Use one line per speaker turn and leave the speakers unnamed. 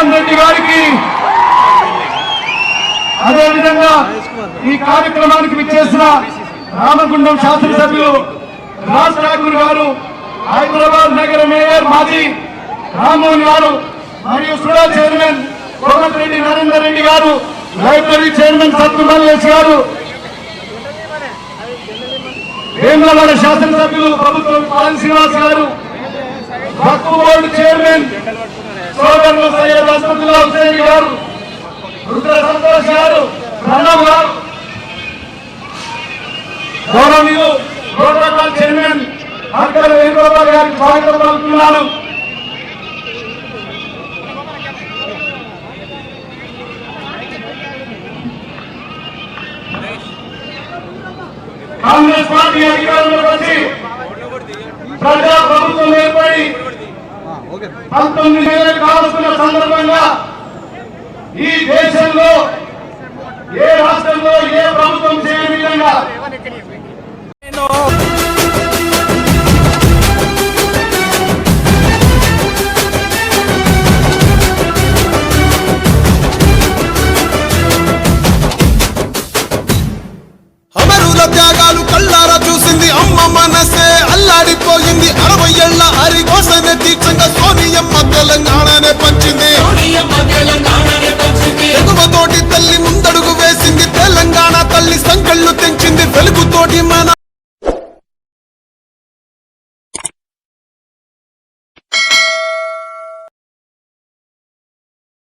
జగన్మోహన్ రెడ్డి గారికి అదేవిధంగా ఈ కార్యక్రమానికి విచ్చేసిన రామగుండం శాసనసభ్యులు రాజ్ ఠాకూర్ గారు హైదరాబాద్ నగర మేయర్ మాజీ రామ్మోహన్ గారు మరియు సుడా చైర్మన్ కోమటిరెడ్డి నరేందర్ రెడ్డి గారు లైబ్రరీ చైర్మన్ సత్తు మల్లేష్ గారు వేములవాడ శాసనసభ్యులు ప్రభుత్వం పాలన్ శ్రీనివాస్ గారు వక్ఫ్ బోర్డు చైర్మన్ గౌరవనీయులు ప్రోటోకాల్ చైర్మన్ అక్కడ వేణుగోపాల్ గారికి స్వాగతం పలుకుతున్నాను. కాంగ్రెస్ పార్టీ అధికారంలోకి వచ్చి ప్రజా ప్రభుత్వం ఏర్పడి పంతొమ్మిది వేల కావలసిన సందర్భంగా ఈ దేశంలో ఏ రాష్ట్రంలో ఏ ప్రభుత్వం చేయని విధంగా
వెలుగుతోటి మన